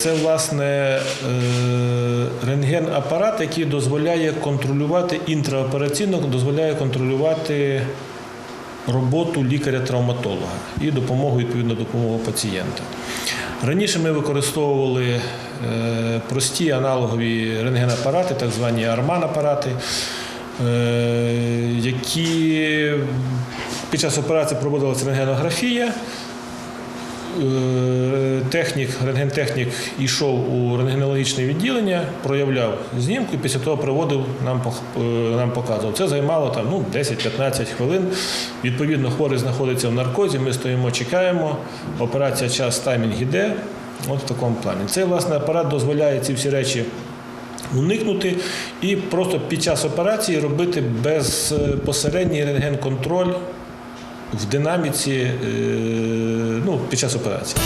Це власне е, рентген-апарат, який дозволяє контролювати інтраопераційно, дозволяє контролювати роботу лікаря-травматолога і допомогу відповідно допомогу пацієнта. Раніше ми використовували е, прості аналогові рентген-апарати, так звані арман-апарати, е, які під час операції проводилася рентгенографія. Е, Технік, рентгентехнік йшов у рентгенологічне відділення, проявляв знімку і після того проводив, нам, е, нам показував. Це займало там, ну, 10-15 хвилин. Відповідно, хворий знаходиться в наркозі, ми стоїмо, чекаємо. Операція час таймінг іде. От в такому плані. Цей власне апарат дозволяє ці всі речі уникнути і просто під час операції робити безпосередній рентген-контроль в динаміці е, ну, під час операції.